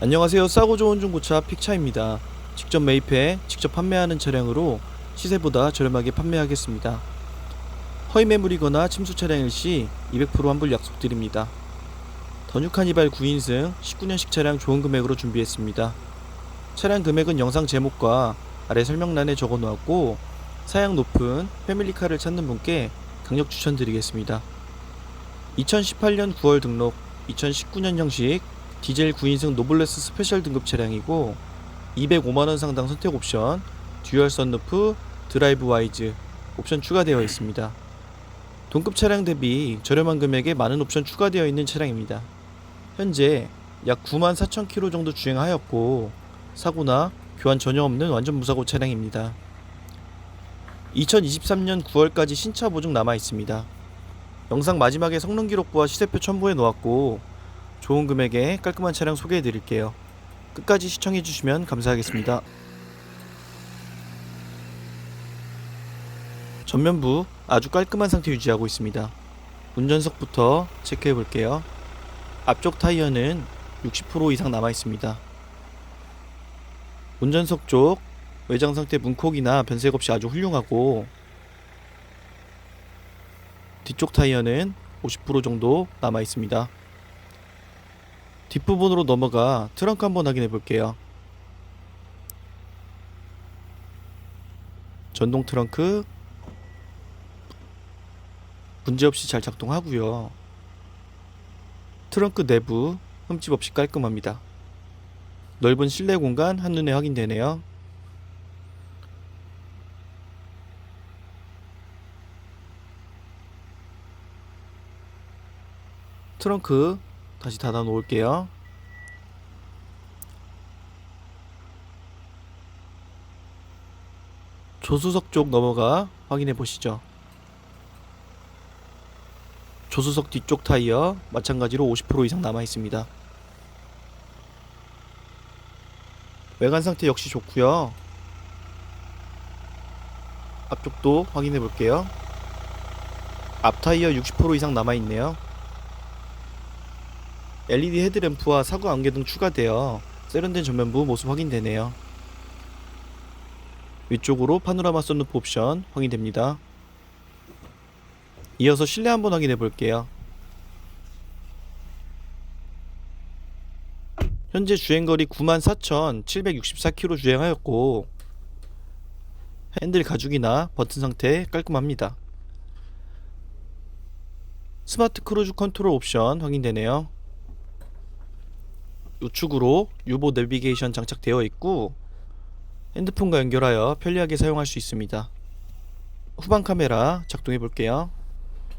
안녕하세요. 싸고 좋은 중고차 픽차입니다. 직접 매입해 직접 판매하는 차량으로 시세보다 저렴하게 판매하겠습니다. 허위 매물이거나 침수 차량일 시 200% 환불 약속드립니다. 더뉴칸 이발 9인승 19년식 차량 좋은 금액으로 준비했습니다. 차량 금액은 영상 제목과 아래 설명란에 적어 놓았고 사양 높은 패밀리카를 찾는 분께 강력 추천드리겠습니다. 2018년 9월 등록 2019년 형식 디젤 9인승 노블레스 스페셜 등급 차량이고 205만원 상당 선택 옵션, 듀얼 썬루프, 드라이브 와이즈 옵션 추가되어 있습니다. 동급 차량 대비 저렴한 금액에 많은 옵션 추가되어 있는 차량입니다. 현재 약 9만 4천 킬로 정도 주행하였고 사고나 교환 전혀 없는 완전 무사고 차량입니다. 2023년 9월까지 신차 보증 남아 있습니다. 영상 마지막에 성능 기록부와 시세표 첨부해 놓았고 좋은 금액에 깔끔한 차량 소개해 드릴게요. 끝까지 시청해 주시면 감사하겠습니다. 전면부 아주 깔끔한 상태 유지하고 있습니다. 운전석부터 체크해 볼게요. 앞쪽 타이어는 60% 이상 남아 있습니다. 운전석 쪽 외장 상태 문콕이나 변색 없이 아주 훌륭하고 뒤쪽 타이어는 50% 정도 남아 있습니다. 뒷부분으로 넘어가 트렁크 한번 확인해 볼게요. 전동 트렁크 문제없이 잘 작동하고요. 트렁크 내부 흠집 없이 깔끔합니다. 넓은 실내 공간 한눈에 확인되네요. 트렁크 다시 닫아 놓을게요. 조수석 쪽 넘어가 확인해 보시죠. 조수석 뒤쪽 타이어 마찬가지로 50% 이상 남아 있습니다. 외관 상태 역시 좋고요. 앞쪽도 확인해 볼게요. 앞 타이어 60% 이상 남아 있네요. LED 헤드램프와 사구 안개등 추가되어 세련된 전면부 모습 확인되네요. 위쪽으로 파노라마 썬루프 옵션 확인됩니다. 이어서 실내 한번 확인해 볼게요. 현재 주행거리 94,764km 주행하였고 핸들 가죽이나 버튼 상태 깔끔합니다. 스마트 크루즈 컨트롤 옵션 확인되네요. 우측으로 유보 내비게이션 장착되어 있고 핸드폰과 연결하여 편리하게 사용할 수 있습니다. 후방 카메라 작동해 볼게요.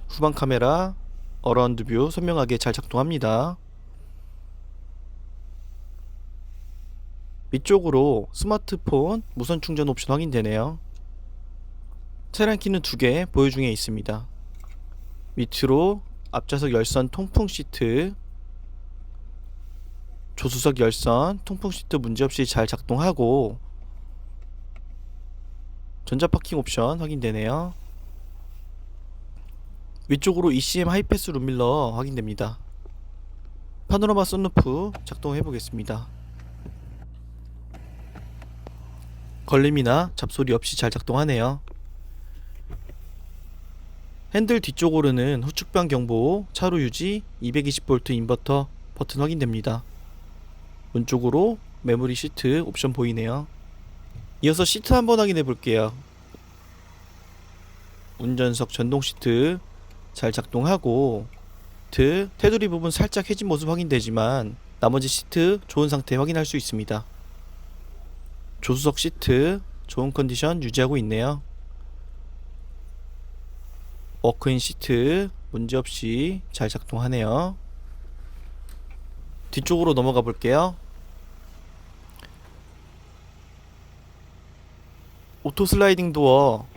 후방 카메라 어라운드 뷰 선명하게 잘 작동합니다. 위쪽으로 스마트폰 무선 충전 옵션 확인되네요. 차량 키는 두 개 보유 중에 있습니다. 밑으로 앞좌석 열선 통풍 시트 조수석 열선 통풍 시트 문제없이 잘 작동하고 전자 파킹 옵션 확인되네요. 위쪽으로 ECM 하이패스 룸밀러 확인됩니다. 파노라마 썬루프 작동해 보겠습니다. 걸림이나 잡소리 없이 잘 작동하네요. 핸들 뒤쪽으로는 후측방 경보, 차로 유지, 220V 인버터 버튼 확인됩니다. 왼쪽으로 메모리 시트 옵션 보이네요. 이어서 시트 한번 확인해 볼게요. 운전석 전동 시트 잘 작동하고 트 테두리 부분 살짝 해진 모습 확인되지만 나머지 시트 좋은 상태 확인할 수 있습니다. 조수석 시트 좋은 컨디션 유지하고 있네요. 워크인 시트 문제없이 잘 작동하네요. 뒤쪽으로 넘어가 볼게요. 오토 슬라이딩 도어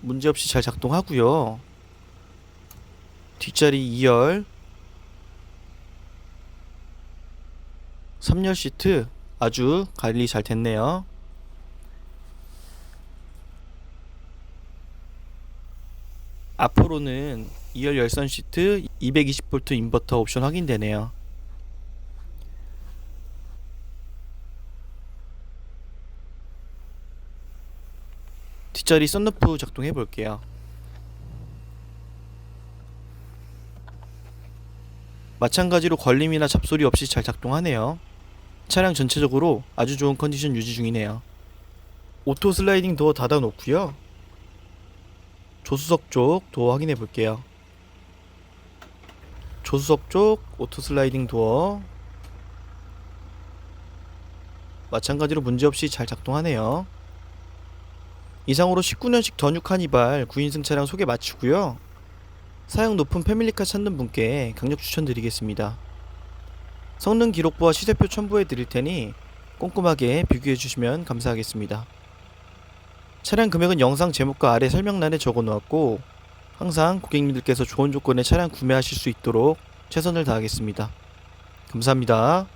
문제없이 잘 작동하고요. 뒷자리 2열 3열 시트 아주 관리 잘 됐네요. 앞으로는 2열 열선 시트 220V 인버터 옵션 확인되네요. 뒷자리 썬루프 작동해 볼게요. 마찬가지로 걸림이나 잡소리 없이 잘 작동하네요. 차량 전체적으로 아주 좋은 컨디션 유지 중이네요. 오토 슬라이딩 도어 닫아 놓고요. 조수석 쪽 도어 확인해 볼게요. 조수석 쪽 오토 슬라이딩 도어 마찬가지로 문제없이 잘 작동하네요. 이상으로 19년식 더뉴 카니발 9인승 차량 소개 마치고요. 사양 높은 패밀리카 찾는 분께 강력 추천드리겠습니다. 성능 기록부와 시세표 첨부해 드릴 테니 꼼꼼하게 비교해 주시면 감사하겠습니다. 차량 금액은 영상 제목과 아래 설명란에 적어 놓았고 항상 고객님들께서 좋은 조건의 차량 구매하실 수 있도록 최선을 다하겠습니다. 감사합니다.